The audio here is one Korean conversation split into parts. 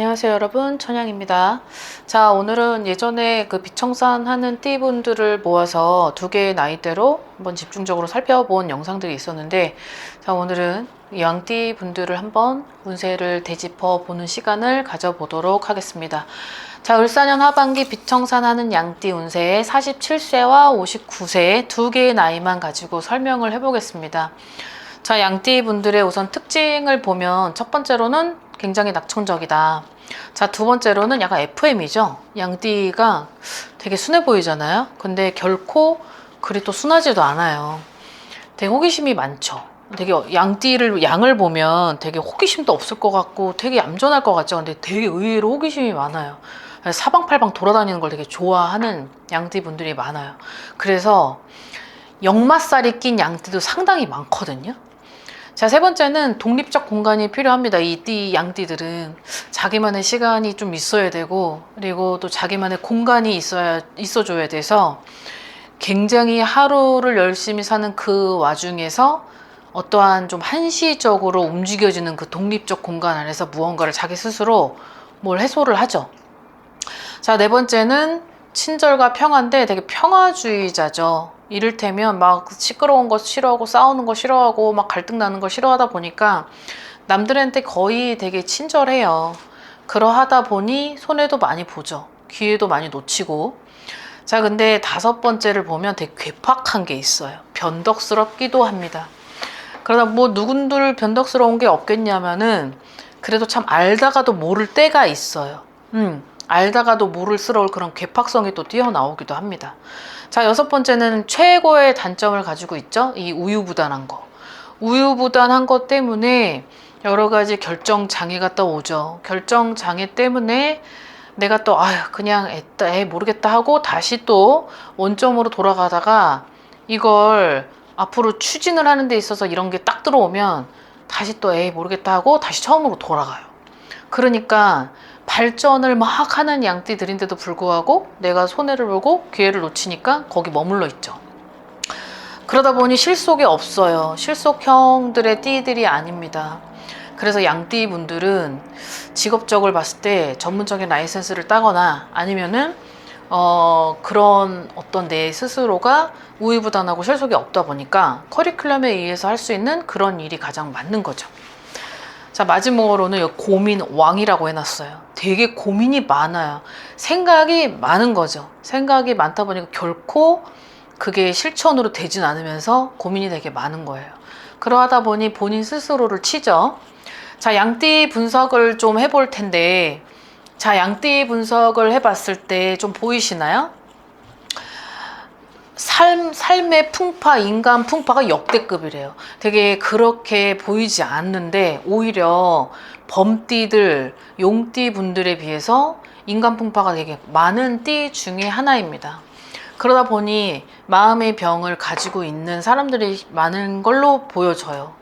안녕하세요 여러분. 천양입니다. 자 오늘은 예전에 그 비청산 하는 띠분들을 모아서 두 개의 나이대로 한번 집중적으로 살펴본 영상들이 있었는데 자 오늘은 양띠 분들을 한번 운세를 되짚어 보는 시간을 가져보도록 하겠습니다. 자 을사년 하반기 비청산 하는 양띠 운세의 47세와 59세 두 개의 나이만 가지고 설명을 해보겠습니다. 자, 양띠 분들의 우선 특징을 보면 첫 번째로는 굉장히 낙천적이다. 자, 두 번째로는 약간 FM이죠. 양띠가 되게 순해 보이잖아요. 근데 결코 그리 또 순하지도 않아요. 되게 호기심이 많죠. 되게 양띠를 양을 보면 되게 호기심도 없을 것 같고 되게 얌전할 것 같죠. 근데 되게 의외로 호기심이 많아요. 사방팔방 돌아다니는 걸 되게 좋아하는 양띠 분들이 많아요. 그래서 역마살이 낀 양띠도 상당히 많거든요. 자, 세 번째는 독립적 공간이 필요합니다. 이 띠, 양띠들은 자기만의 시간이 좀 있어야 되고, 그리고 또 자기만의 공간이 있어야, 있어줘야 돼서 굉장히 하루를 열심히 사는 그 와중에서 어떠한 좀 한시적으로 움직여지는 그 독립적 공간 안에서 무언가를 자기 스스로 뭘 해소를 하죠. 자, 네 번째는 친절과 평화인데 되게 평화주의자죠. 이를테면 막 시끄러운 거 싫어하고 싸우는 거 싫어하고 막 갈등 나는 거 싫어하다 보니까 남들한테 거의 되게 친절해요. 그러하다 보니 손해도 많이 보죠. 기회도 많이 놓치고. 자, 근데 다섯 번째를 보면 되게 괴팍한 게 있어요. 변덕스럽기도 합니다. 그러다 뭐 누군들 변덕스러운 게 없겠냐면은 그래도 참 알다가도 모를 때가 있어요. 음, 알다가도 모를스러울 그런 괴팍성이 또 뛰어나오기도 합니다. 자, 여섯 번째는 최고의 단점을 가지고 있죠. 이 우유부단한 거. 우유부단한 것 때문에 여러 가지 결정 장애가 떠오죠. 결정 장애 때문에 내가 또 아유 그냥 애따 애 모르겠다 하고 다시 또 원점으로 돌아가다가 이걸 앞으로 추진을 하는 데 있어서 이런 게 딱 들어오면 다시 또 애 모르겠다 하고 다시 처음으로 돌아가요. 그러니까 발전을 막 하는 양띠들인데도 불구하고 내가 손해를 보고 기회를 놓치니까 거기 머물러 있죠. 그러다 보니 실속이 없어요. 실속형들의 띠들이 아닙니다. 그래서 양띠 분들은 직업적을 봤을 때 전문적인 라이센스를 따거나 아니면은 어, 그런 어떤 내 스스로가 우유부단하고 실속이 없다 보니까 커리큘럼에 의해서 할 수 있는 그런 일이 가장 맞는 거죠. 자, 마지막으로는 고민 왕이라고 해놨어요. 되게 고민이 많아요. 생각이 많은 거죠. 생각이 많다 보니까 결코 그게 실천으로 되진 않으면서 고민이 되게 많은 거예요. 그러하다 보니 본인 스스로를 치죠. 자, 양띠 분석을 좀 해볼 텐데, 자, 양띠 분석을 해봤을 때 좀 보이시나요? 삶, 삶의 풍파, 인간 풍파가 역대급이래요. 되게 그렇게 보이지 않는데, 오히려 범띠들, 용띠 분들에 비해서 인간 풍파가 되게 많은 띠 중에 하나입니다. 그러다 보니 마음의 병을 가지고 있는 사람들이 많은 걸로 보여져요.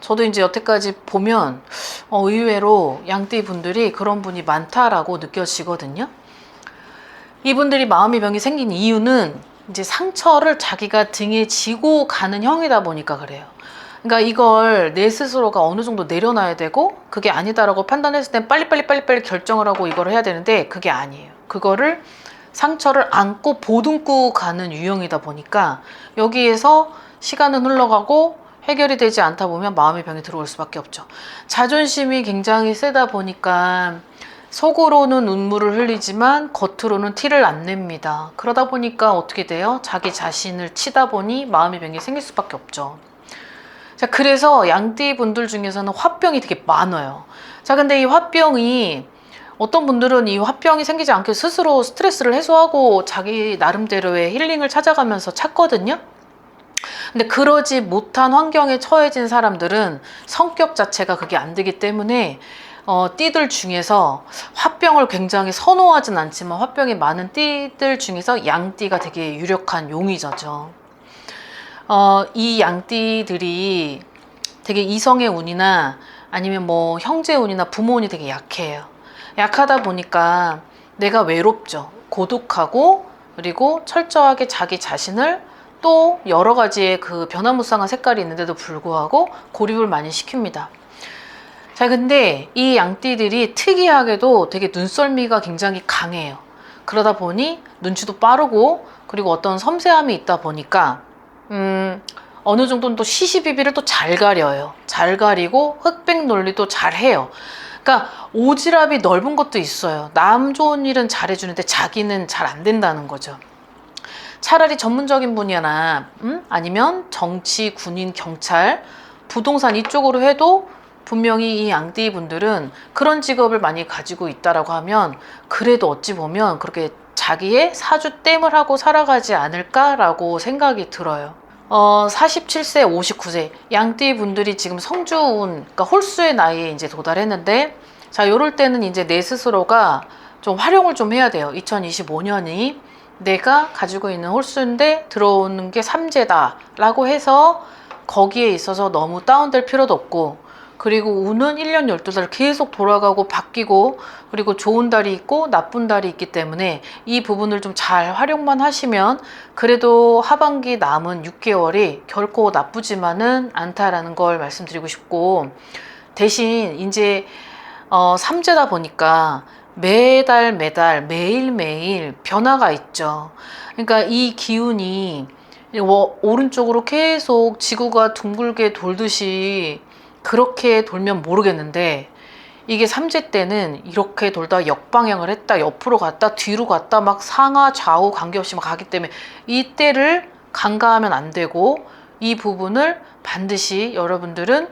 저도 이제 여태까지 보면 어, 의외로 양띠 분들이 그런 분이 많다라고 느껴지거든요. 이분들이 마음의 병이 생긴 이유는 이제 상처를 자기가 등에 지고 가는 형이다 보니까 그래요. 그러니까 이걸 내 스스로가 어느 정도 내려놔야 되고 그게 아니다라고 판단했을 땐 빨리빨리 빨리빨리 결정을 하고 이걸 해야 되는데 그게 아니에요. 그거를 상처를 안고 보듬고 가는 유형이다 보니까 여기에서 시간은 흘러가고 해결이 되지 않다 보면 마음의 병이 들어올 수밖에 없죠. 자존심이 굉장히 세다 보니까 속으로는 눈물을 흘리지만 겉으로는 티를 안 냅니다. 그러다 보니까 어떻게 돼요? 자기 자신을 치다 보니 마음의 병이 생길 수밖에 없죠. 자, 그래서 양띠 분들 중에서는 화병이 되게 많아요. 자, 근데 이 화병이 어떤 분들은 이 화병이 생기지 않게 스스로 스트레스를 해소하고 자기 나름대로의 힐링을 찾아가면서 찾거든요. 근데 그러지 못한 환경에 처해진 사람들은 성격 자체가 그게 안 되기 때문에 어, 띠들 중에서 화병을 굉장히 선호하진 않지만 화병이 많은 띠들 중에서 양띠가 되게 유력한 용의자죠. 어, 이 양띠들이 되게 이성의 운이나 아니면 뭐 형제 운이나 부모 운이 되게 약해요. 약하다 보니까 내가 외롭죠. 고독하고 그리고 철저하게 자기 자신을 또 여러 가지의 그 변화무쌍한 색깔이 있는데도 불구하고 고립을 많이 시킵니다. 자, 근데 이 양띠들이 특이하게도 되게 눈썰미가 굉장히 강해요. 그러다 보니 눈치도 빠르고 그리고 어떤 섬세함이 있다 보니까 음, 어느 정도는 또 시시비비를 또 잘 가려요. 잘 가리고 흑백 논리도 잘 해요. 그러니까 오지랖이 넓은 것도 있어요. 남 좋은 일은 잘해주는데 자기는 잘 안 된다는 거죠. 차라리 전문적인 분야나 음? 아니면 정치, 군인, 경찰, 부동산 이쪽으로 해도 분명히 이 양띠 분들은 그런 직업을 많이 가지고 있다라고 하면 그래도 어찌 보면 그렇게 자기의 사주 땜을 하고 살아가지 않을까라고 생각이 들어요. 어, 47세, 59세 양띠 분들이 지금 성주운, 그러니까 홀수의 나이에 이제 도달했는데 자, 요럴 때는 이제 내 스스로가 좀 활용을 좀 해야 돼요. 2025년이 내가 가지고 있는 홀수인데 들어오는 게 삼재다라고 해서 거기에 있어서 너무 다운될 필요도 없고 그리고 운은 1년 12달 계속 돌아가고 바뀌고 그리고 좋은 달이 있고 나쁜 달이 있기 때문에 이 부분을 좀 잘 활용만 하시면 그래도 하반기 남은 6개월이 결코 나쁘지만은 않다라는 걸 말씀드리고 싶고 대신 이제 어, 삼재다 보니까 매달 매달 매일매일 변화가 있죠. 그러니까 이 기운이 워- 오른쪽으로 계속 지구가 둥글게 돌듯이 그렇게 돌면 모르겠는데 이게 삼재 때는 이렇게 돌다 역방향을 했다 옆으로 갔다 뒤로 갔다 막 상하 좌우 관계없이 막 가기 때문에 이때를 간과하면 안 되고 이 부분을 반드시 여러분들은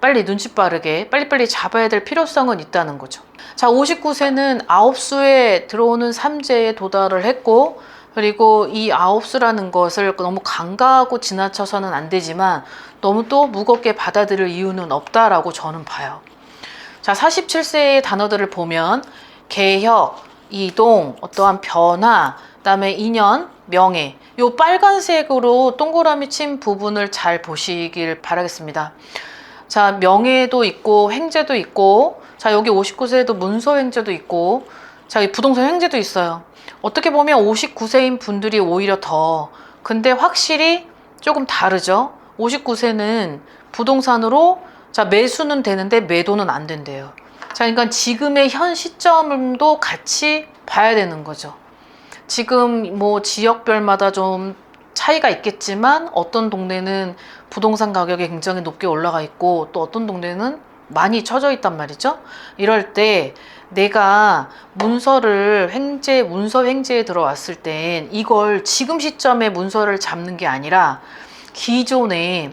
빨리 눈치 빠르게 빨리빨리 잡아야 될 필요성은 있다는 거죠. 자, 59세는 아홉 수에 들어오는 삼재에 도달을 했고 그리고 이 아홉 수라는 것을 너무 간과하고 지나쳐서는 안 되지만 너무 또 무겁게 받아들일 이유는 없다라고 저는 봐요. 자, 47세의 단어들을 보면 개혁, 이동, 어떠한 변화, 그다음에 인연, 명예. 요 빨간색으로 동그라미 친 부분을 잘 보시길 바라겠습니다. 자, 명예도 있고 횡재도 있고 자, 여기 59세에도 문서 횡재도 있고 자, 이 부동산 횡재도 있어요. 어떻게 보면 59세인 분들이 오히려 더 근데 확실히 조금 다르죠. 59세는 부동산으로 자, 매수는 되는데 매도는 안 된대요. 자, 그러니까 지금의 현 시점도 같이 봐야 되는 거죠. 지금 뭐 지역별마다 좀 차이가 있겠지만 어떤 동네는 부동산 가격이 굉장히 높게 올라가 있고 또 어떤 동네는 많이 처져 있단 말이죠. 이럴 때 내가 문서를 횡재, 문서 횡재에 들어왔을 땐 이걸 지금 시점에 문서를 잡는 게 아니라 기존에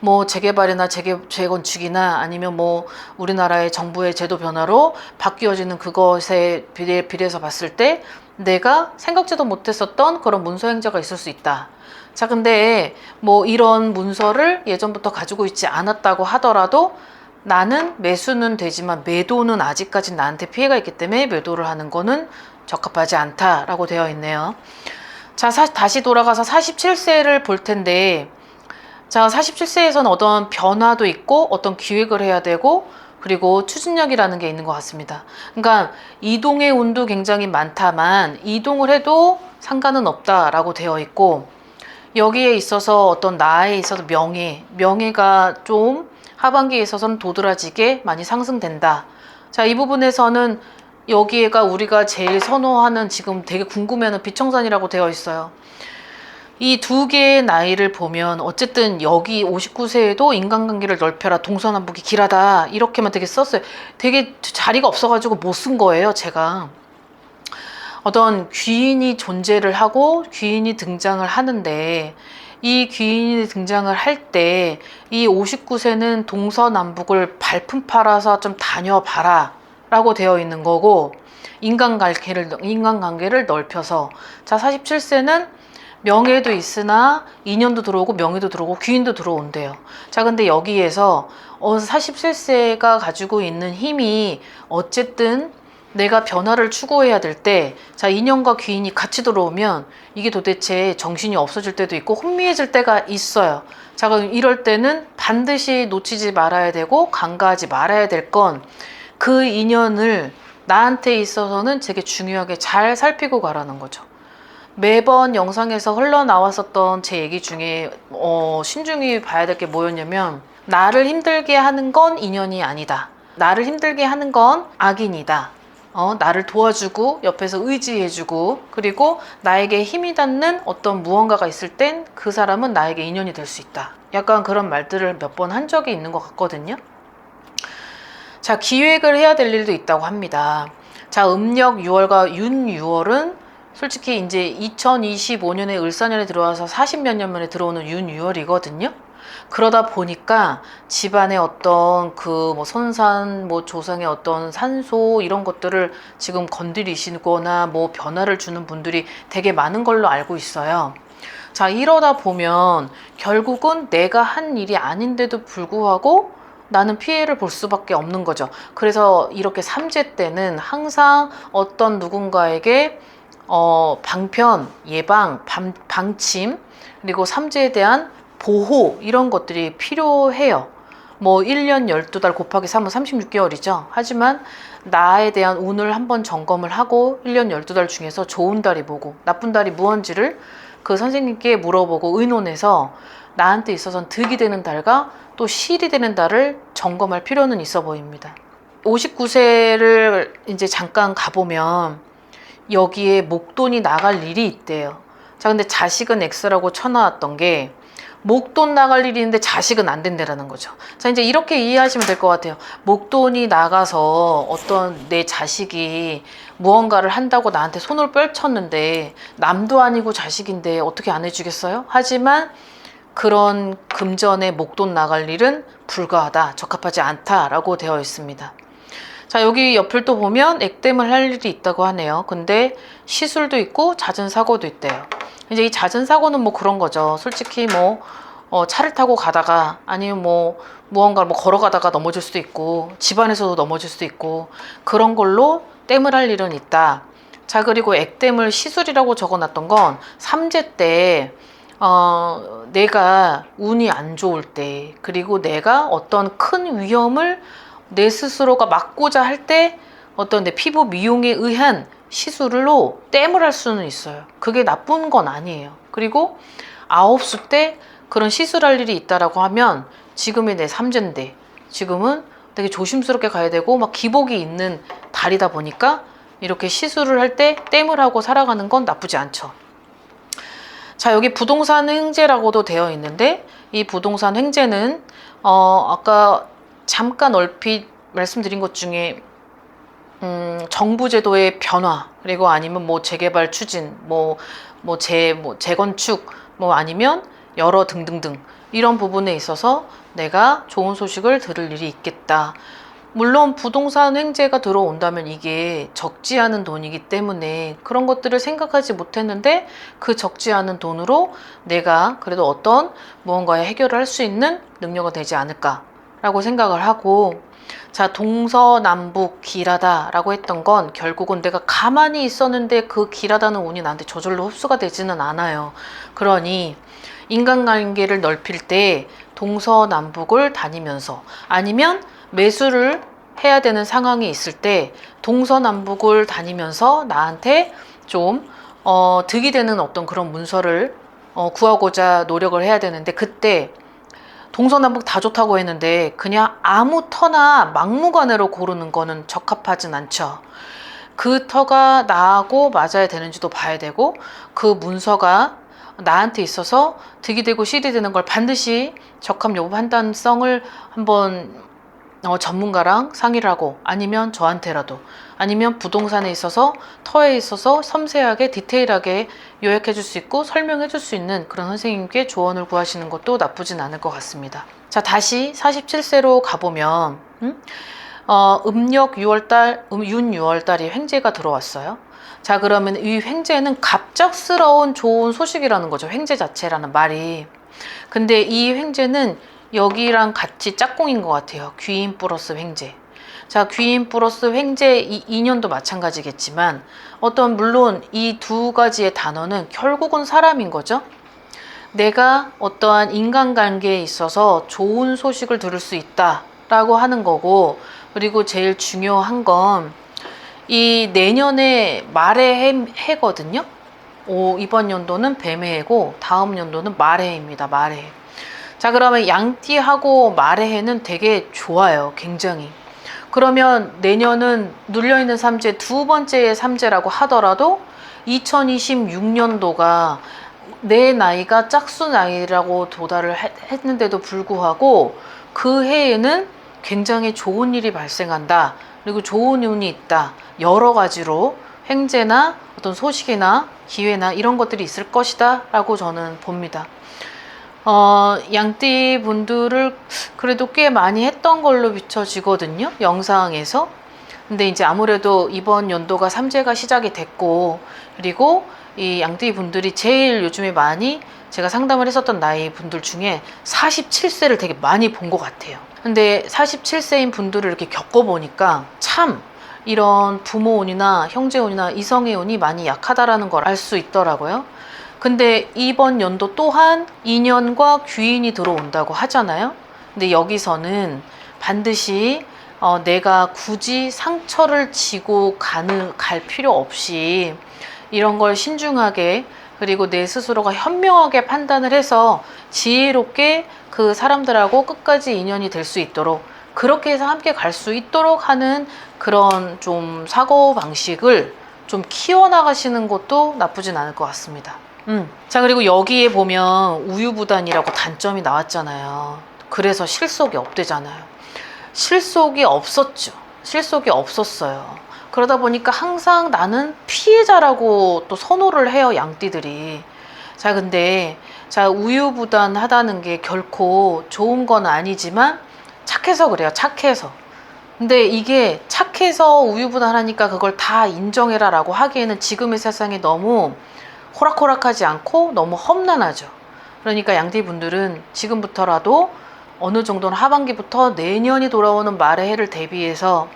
뭐 재개발이나 재개, 재건축이나 아니면 뭐 우리나라의 정부의 제도 변화로 바뀌어지는 그것에 비례, 비례해서 봤을 때 내가 생각지도 못했었던 그런 문서 행제가 있을 수 있다. 자, 근데 뭐 이런 문서를 예전부터 가지고 있지 않았다고 하더라도 나는 매수는 되지만 매도는 아직까지 나한테 피해가 있기 때문에 매도를 하는 거는 적합하지 않다라고 되어 있네요. 자, 사- 다시 돌아가서 47세를 볼 텐데 자, 47세에서는 어떤 변화도 있고 어떤 기획을 해야 되고 그리고 추진력이라는 게 있는 것 같습니다. 그러니까 이동의 운도 굉장히 많다만 이동을 해도 상관은 없다라고 되어 있고 여기에 있어서 어떤 나에 있어서 명예, 명예가 좀 하반기에 있어서는 도드라지게 많이 상승된다. 자, 이 부분에서는 여기에가 우리가 제일 선호하는 지금 되게 궁금해하는 비청산이라고 되어 있어요. 이 두 개의 나이를 보면 어쨌든 여기 59세에도 인간관계를 넓혀라 동서남북이 길하다 이렇게만 되게 썼어요. 되게 자리가 없어가지고 못 쓴 거예요 제가. 어떤 귀인이 존재를 하고 귀인이 등장을 하는데 이 귀인이 등장을 할 때 이 59세는 동서남북을 발품 팔아서 좀 다녀봐라 라고 되어 있는 거고 인간관계를, 인간관계를 넓혀서 자 47세는 명예도 있으나 인연도 들어오고 명예도 들어오고 귀인도 들어온대요. 자, 근데 여기에서 어, 47세가 가지고 있는 힘이 어쨌든 내가 변화를 추구해야 될 때, 자, 인연과 귀인이 같이 들어오면 이게 도대체 정신이 없어질 때도 있고 혼미해질 때가 있어요. 자, 그럼 이럴 때는 반드시 놓치지 말아야 되고 간과하지 말아야 될 건 그 인연을 나한테 있어서는 되게 중요하게 잘 살피고 가라는 거죠. 매번 영상에서 흘러나왔었던 제 얘기 중에 어, 신중히 봐야 될 게 뭐였냐면 나를 힘들게 하는 건 인연이 아니다. 나를 힘들게 하는 건 악인이다. 어, 나를 도와주고 옆에서 의지해주고 그리고 나에게 힘이 닿는 어떤 무언가가 있을 땐 그 사람은 나에게 인연이 될 수 있다. 약간 그런 말들을 몇 번 한 적이 있는 것 같거든요. 자, 기획을 해야 될 일도 있다고 합니다. 자, 음력 6월과 윤 6월은 솔직히 이제 2025년에 을사년에 들어와서 40몇 년 만에 들어오는 윤 6월이거든요. 그러다 보니까 집안의 어떤 그 뭐 선산, 뭐 조상의 어떤 산소 이런 것들을 지금 건드리시거나 뭐 변화를 주는 분들이 되게 많은 걸로 알고 있어요. 자, 이러다 보면 결국은 내가 한 일이 아닌데도 불구하고 나는 피해를 볼 수밖에 없는 거죠. 그래서 이렇게 삼재 때는 항상 어떤 누군가에게 어, 방편, 예방, 방, 방침, 그리고 삼재에 대한 보호 이런 것들이 필요해요. 뭐 1년 12달 곱하기 3은 36개월이죠. 하지만 나에 대한 운을 한번 점검을 하고 1년 12달 중에서 좋은 달이 뭐고 나쁜 달이 무언지를 그 선생님께 물어보고 의논해서 나한테 있어서는 득이 되는 달과 또 실이 되는 달을 점검할 필요는 있어 보입니다. 59세를 이제 잠깐 가보면 여기에 목돈이 나갈 일이 있대요. 자, 근데 자식은 X라고 쳐놨던 게 목돈 나갈 일이 있는데 자식은 안 된다라는 거죠. 자, 이제 이렇게 이해하시면 될 것 같아요. 목돈이 나가서 어떤 내 자식이 무언가를 한다고 나한테 손을 펼쳤는데 남도 아니고 자식인데 어떻게 안 해주겠어요? 하지만 그런 금전의 목돈 나갈 일은 불가하다, 적합하지 않다라고 되어 있습니다. 자, 여기 옆을 또 보면 액땜을 할 일이 있다고 하네요. 근데 시술도 있고 잦은 사고도 있대요. 이제 이 잦은 사고는 뭐 그런 거죠. 솔직히 뭐 어, 차를 타고 가다가 아니면 뭐 무언가를 뭐 걸어가다가 넘어질 수도 있고 집안에서도 넘어질 수도 있고 그런 걸로 땜을 할 일은 있다. 자 그리고 액땜을 시술이라고 적어놨던 건 삼재 때 어, 내가 운이 안 좋을 때 그리고 내가 어떤 큰 위험을 내 스스로가 막고자 할 때 어떤 내 피부 미용에 의한 시술로 땜을 할 수는 있어요. 그게 나쁜 건 아니에요. 그리고 아홉 수 때 그런 시술할 일이 있다라고 하면 지금이 내 삼재인데 지금은 되게 조심스럽게 가야 되고 막 기복이 있는 달이다 보니까 이렇게 시술을 할 때 땜을 하고 살아가는 건 나쁘지 않죠. 자 여기 부동산 횡재라고도 되어 있는데 이 부동산 횡재는 어 아까 잠깐 얼핏 말씀드린 것 중에 음, 정부 제도의 변화 그리고 아니면 뭐 재개발 추진 뭐뭐재 뭐 재건축 뭐 아니면 여러 등등등 이런 부분에 있어서 내가 좋은 소식을 들을 일이 있겠다. 물론 부동산 횡재가 들어온다면 이게 적지 않은 돈이기 때문에 그런 것들을 생각하지 못했는데 그 적지 않은 돈으로 내가 그래도 어떤 무언가에 해결을 할 수 있는 능력이 되지 않을까라고 생각을 하고 자, 동서남북 길하다라고 했던 건 결국은 내가 가만히 있었는데 그 길하다는 운이 나한테 저절로 흡수가 되지는 않아요. 그러니 인간관계를 넓힐 때 동서남북을 다니면서 아니면 매수를 해야 되는 상황이 있을 때 동서남북을 다니면서 나한테 좀 어, 득이 되는 어떤 그런 문서를 어, 구하고자 노력을 해야 되는데 그때 동서남북 다 좋다고 했는데 그냥 아무 터나 막무가내로 고르는 거는 적합하진 않죠. 그 터가 나하고 맞아야 되는지도 봐야 되고 그 문서가 나한테 있어서 득이 되고 실이 되는 걸 반드시 적합 여부 판단성을 한번 어, 전문가랑 상의를 하고 아니면 저한테라도 아니면 부동산에 있어서 터에 있어서 섬세하게 디테일하게 요약해 줄 수 있고 설명해 줄 수 있는 그런 선생님께 조언을 구하시는 것도 나쁘진 않을 것 같습니다. 자 다시 47세로 가보면 음? 어, 음력 6월달, 음, 윤 6월달이 횡재가 들어왔어요. 자 그러면 이 횡재는 갑작스러운 좋은 소식이라는 거죠. 횡재 자체라는 말이. 근데 이 횡재는 여기랑 같이 짝꿍인 것 같아요. 귀인 플러스 횡재. 자, 귀인 플러스 횡재 이 인연도 마찬가지겠지만 어떤 물론 이 두 가지의 단어는 결국은 사람인 거죠. 내가 어떠한 인간관계에 있어서 좋은 소식을 들을 수 있다라고 하는 거고 그리고 제일 중요한 건 이 내년에 말의 해, 해거든요. 오, 이번 연도는 뱀의 해고 다음 연도는 말의 해입니다. 말의 해. 자, 그러면 양띠하고 말의 해는 되게 좋아요. 굉장히. 그러면 내년은 눌려있는 삼재 두 번째의 삼재라고 하더라도 2026년도가 내 나이가 짝수 나이라고 도달을 했- 했는데도 불구하고 그 해에는 굉장히 좋은 일이 발생한다. 그리고 좋은 운이 있다. 여러 가지로 횡재나 어떤 소식이나 기회나 이런 것들이 있을 것이다. 라고 저는 봅니다. 어, 양띠 분들을 그래도 꽤 많이 했던 걸로 비춰지거든요. 영상에서. 근데 이제 아무래도 이번 연도가 삼재가 시작이 됐고, 그리고 이 양띠 분들이 제일 요즘에 많이 제가 상담을 했었던 나이 분들 중에 47세를 되게 많이 본 것 같아요. 근데 47세인 분들을 이렇게 겪어보니까 참 이런 부모운이나 형제운이나 이성의 운이 많이 약하다라는 걸 알 수 있더라고요. 근데 이번 연도 또한 인연과 귀인이 들어온다고 하잖아요. 근데 여기서는 반드시 어, 내가 굳이 상처를 지고 가는 갈 필요 없이 이런 걸 신중하게 그리고 내 스스로가 현명하게 판단을 해서 지혜롭게 그 사람들하고 끝까지 인연이 될 수 있도록 그렇게 해서 함께 갈 수 있도록 하는 그런 좀 사고 방식을 좀 키워나가시는 것도 나쁘진 않을 것 같습니다. 음. 자, 그리고 여기에 보면 우유부단이라고 단점이 나왔잖아요. 그래서 실속이 없대잖아요. 실속이 없었죠. 실속이 없었어요. 그러다 보니까 항상 나는 피해자라고 또 선호를 해요, 양띠들이. 자, 근데, 자, 우유부단하다는 게 결코 좋은 건 아니지만 착해서 그래요, 착해서. 근데 이게 착해서 우유부단하니까 그걸 다 인정해라 라고 하기에는 지금의 세상이 너무 호락호락하지 않고 너무 험난하죠. 그러니까 양띠 분들은 지금부터라도 어느 정도는 하반기부터 내년이 돌아오는 말의 해를 대비해서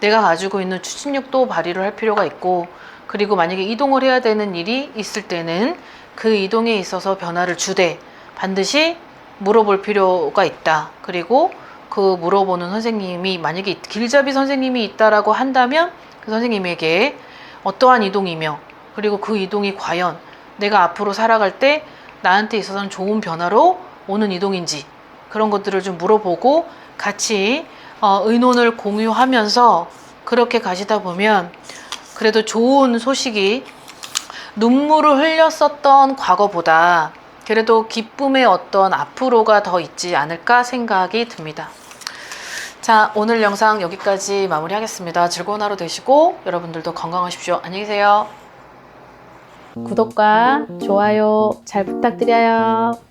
내가 가지고 있는 추진력도 발휘를 할 필요가 있고 그리고 만약에 이동을 해야 되는 일이 있을 때는 그 이동에 있어서 변화를 주되 반드시 물어볼 필요가 있다. 그리고 그 물어보는 선생님이 만약에 길잡이 선생님이 있다라고 한다면 그 선생님에게 어떠한 이동이며 그리고 그 이동이 과연 내가 앞으로 살아갈 때 나한테 있어서는 좋은 변화로 오는 이동인지 그런 것들을 좀 물어보고 같이 어, 의논을 공유하면서 그렇게 가시다 보면 그래도 좋은 소식이 눈물을 흘렸었던 과거보다 그래도 기쁨의 어떤 앞으로가 더 있지 않을까 생각이 듭니다. 자, 오늘 영상 여기까지 마무리하겠습니다. 즐거운 하루 되시고 여러분들도 건강하십시오. 안녕히 계세요. 구독과 좋아요 잘 부탁드려요.